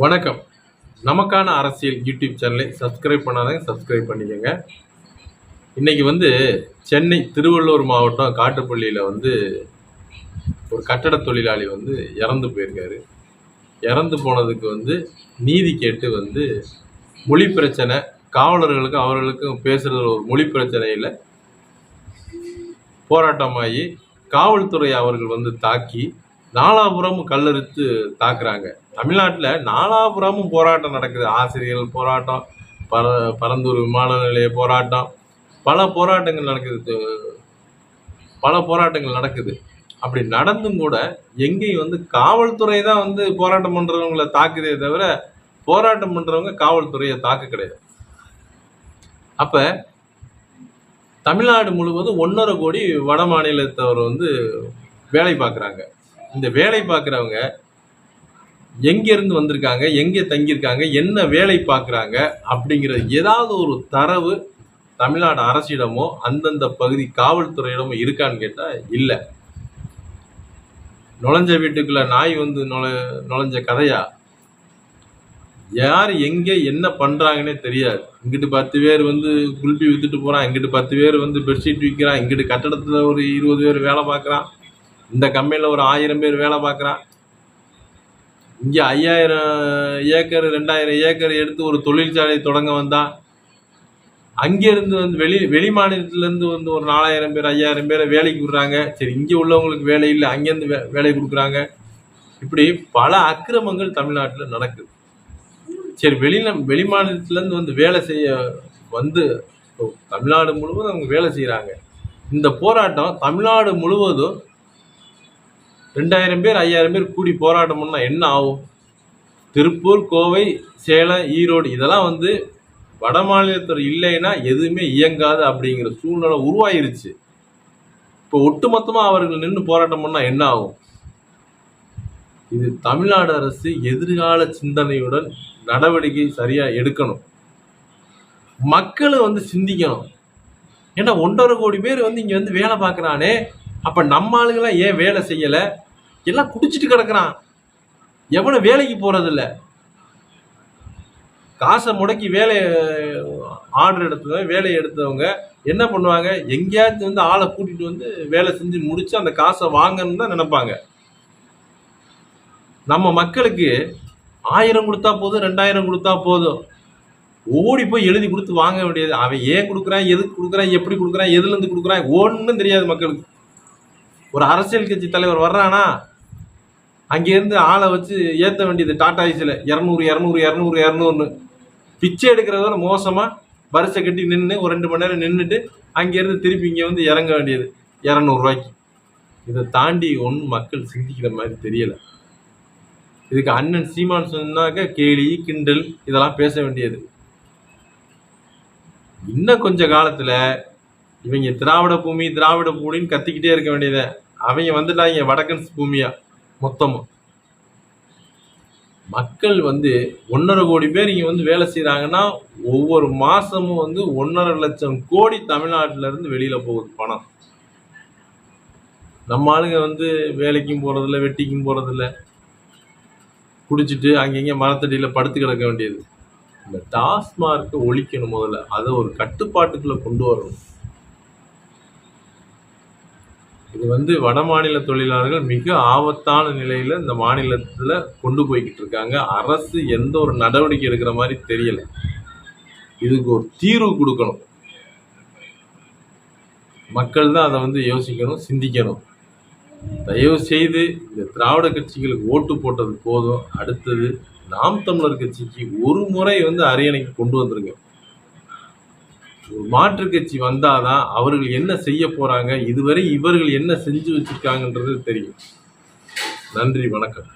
வணக்கம். நமக்கான அரசியல் யூடியூப் சேனலை சப்ஸ்கிரைப் பண்ணாதங்க சப்ஸ்கிரைப் பண்ணிக்கோங்க. இன்னைக்கு வந்து சென்னை திருவள்ளூர் மாவட்டம் காட்டுப்பள்ளியில் வந்து ஒரு கட்டட தொழிலாளி வந்து இறந்து போயிருக்காரு. இறந்து போனதுக்கு வந்து நீதி கேட்டு வந்து மொழி பிரச்சனை காவலர்களுக்கும் அவர்களுக்கும் பேசுகிறது ஒரு மொழி பிரச்சனையில் போராட்டமாகி காவல்துறை அவர்கள் வந்து தாக்கி நாலாபுரமும் கல்லறுத்து தாக்குறாங்க. தமிழ்நாட்டில் நாலாபுறமும் போராட்டம் நடக்குது. ஆசிரியர்கள் போராட்டம் பர பரந்தூர் விமான நிலைய போராட்டம் பல போராட்டங்கள் நடக்குது. பல போராட்டங்கள் நடக்குது. அப்படி நடந்தும் கூட எங்கேயும் வந்து காவல்துறை தான் வந்து போராட்டம் பண்ணுறவங்களை தாக்குதே தவிர போராட்டம் பண்ணுறவங்க காவல்துறையை தாக்க கிடையாது. அப்போ தமிழ்நாடு முழுவதும் ஒன்றரை கோடி வட மாநிலத்தவர் வந்து வேலை பார்க்குறாங்க. இந்த வேலை பார்க்குறவங்க எங்கேருந்து வந்திருக்காங்க எங்கே தங்கியிருக்காங்க என்ன வேலை பார்க்குறாங்க அப்படிங்கிற ஏதாவது ஒரு தரவு தமிழ்நாடு அரசிடமோ அந்தந்த பகுதி காவல்துறையிடமோ இருக்கான்னு கேட்டால் இல்லை. நுழைஞ்ச வீட்டுக்குள்ளே நாய் வந்து நுழ நுழைஞ்ச கதையா? யார் எங்கே என்ன பண்ணுறாங்கன்னே தெரியாது. இங்கிட்டு பத்து பேர் வந்து குல்பி வித்துட்டு போகிறான் இங்கிட்டு பத்து பேர் வந்து பெட்ஷீட் விற்கிறான் இங்கிட்டு கட்டடத்தில் ஒரு இருபது பேர் வேலை பார்க்குறான் இந்த கம்பெனியில் ஒரு ஆயிரம் பேர் வேலை பார்க்குறான். இங்கே ஐயாயிரம் ஏக்கர் ரெண்டாயிரம் ஏக்கர் எடுத்து ஒரு தொழிற்சாலை தொடங்க வந்தால் அங்கேருந்து வந்து வெளி வெளி மாநிலத்திலேருந்து வந்து ஒரு நாலாயிரம் பேர் ஐயாயிரம் பேரை வேலைக்கு விடுறாங்க. சரி இங்கே உள்ளவங்களுக்கு வேலை இல்லை அங்கேருந்து வே வேலை கொடுக்குறாங்க. இப்படி பல அக்கிரமங்கள் தமிழ்நாட்டில் நடக்குது. சரி வெளியில வெளி மாநிலத்திலேருந்து வந்து வேலை செய்ய வந்து தமிழ்நாடு முழுவதும் அவங்க வேலை செய்கிறாங்க இந்த போராட்டம் தமிழ்நாடு முழுவதும் ரெண்டாயிரம் பேர் ஐயாயிரம் பேர் கூடி போராட்டம் என்ன ஆகும்? திருப்பூர் கோவை சேலம் ஈரோடு இதெல்லாம் வந்து வட மாநிலத்தில் இல்லைன்னா எதுவுமே இயங்காது அப்படிங்கிற சூழ்நிலை உருவாயிருச்சு. இப்போ ஒட்டுமொத்தமாக அவர்கள் நின்று போராட்டம் பண்ணால் என்ன ஆகும்? இது தமிழ்நாடு அரசு எதிர்கால சிந்தனையுடன் நடவடிக்கை சரியாக எடுக்கணும். மக்களை வந்து சிந்திக்கணும். ஏன்னா ஒன்றரை கோடி பேர் வந்து இங்கே வந்து வேலை பார்க்குறானே. அப்போ நம்ம ஆளுங்களாம் ஏன் வேலை செய்யலை? எல்லாம் குடிச்சிட்டு கிடக்குறான். எவனும் வேலைக்கு போகிறதில்ல காசை முடக்கி வேலை ஆர்டர் எடுத்தவங்க வேலையை எடுத்தவங்க என்ன பண்ணுவாங்க? எங்கேயாச்சும் வந்து ஆளை கூட்டிட்டு வந்து வேலை செஞ்சு முடிச்சு அந்த காசை வாங்கன்னு தான் நினைப்பாங்க. நம்ம மக்களுக்கு ஆயிரம் கொடுத்தா போதும் ரெண்டாயிரம் கொடுத்தா போதும். ஓடி போய் எழுதி கொடுத்து வாங்க வேண்டியது. அவன் ஏன் கொடுக்குறான்? எதுக்கு கொடுக்குறான்? எப்படி கொடுக்குறான்? எதுலேருந்து கொடுக்குறான்? ஒன்றும் தெரியாது மக்களுக்கு. ஒரு அரசியல் கட்சி தலைவர் வர்றானா? அங்கேருந்து ஆளை வச்சு ஏற்ற வேண்டியது டாடா ஐஸில். இரநூறு இரநூறு இரநூறு இரநூறுன்னு. பிச்சை எடுக்கிறதோட மோசமாக வரிசை கட்டி நின்று ஒரு ரெண்டு மணி நேரம் நின்றுட்டு அங்கேருந்து திருப்பி இங்கே வந்து இறங்க வேண்டியது இரநூறுவாய்க்கு இதை தாண்டி ஒன்றும் மக்கள் சிந்திக்கிற மாதிரி தெரியலை. இதுக்கு அண்ணன் சீமான் சொன்னாக்க கேலி கிண்டல் இதெல்லாம் பேச வேண்டியது. இன்னும் கொஞ்ச காலத்தில் இவங்க திராவிட பூமி திராவிட பூமின்னு கத்திக்கிட்டே இருக்க வேண்டியதை அவங்க வந்துட்டாங்க வடக்கன்ஸ் பூமியா மொத்தமும் மக்கள் வந்து ஒன்றரை கோடி பேர் இங்கே வந்து வேலை செய்கிறாங்கன்னா ஒவ்வொரு மாதமும் வந்து ஒன்றரை லட்சம் கோடி தமிழ்நாட்டிலேருந்து வெளியில் போகுது பணம். நம்ம ஆளுங்க வந்து வேலைக்கும் போகிறதில்ல வெட்டிக்கும் போகிறதில்ல குடிச்சிட்டு அங்கங்கே மரத்தடியில் படுத்து கிடக்க வேண்டியது. இந்த டாஸ்மார்க்கை ஒழிக்கணும் முதல்ல. அதை ஒரு கட்டுப்பாட்டுக்குள்ளே கொண்டு வரணும். இது வந்து வட மாநில தொழிலாளர்கள் மிக ஆபத்தான நிலையில இந்த மாநிலத்துல கொண்டு போய்கிட்டு இருக்காங்க. அரசு எந்த ஒரு நடவடிக்கை எடுக்கிற மாதிரி தெரியல. இதுக்கு ஒரு தீர்வு கொடுக்கணும். மக்கள் தான் அதை வந்து யோசிக்கணும் சிந்திக்கணும். தயவு செய்து இந்த திராவிட கட்சிகளுக்கு ஓட்டு போட்டது போதும். அடுத்தது நாம் தமிழர் கட்சிக்கு ஒரு முறை வந்து அரியணைக்கு கொண்டு வந்துருங்க. மாற்று கட்சி வந்தாதான் அவர்கள் என்ன செய்ய போறாங்க இதுவரை இவர்கள் என்ன செஞ்சு வச்சிருக்காங்கன்றது தெரியும். நன்றி வணக்கம்.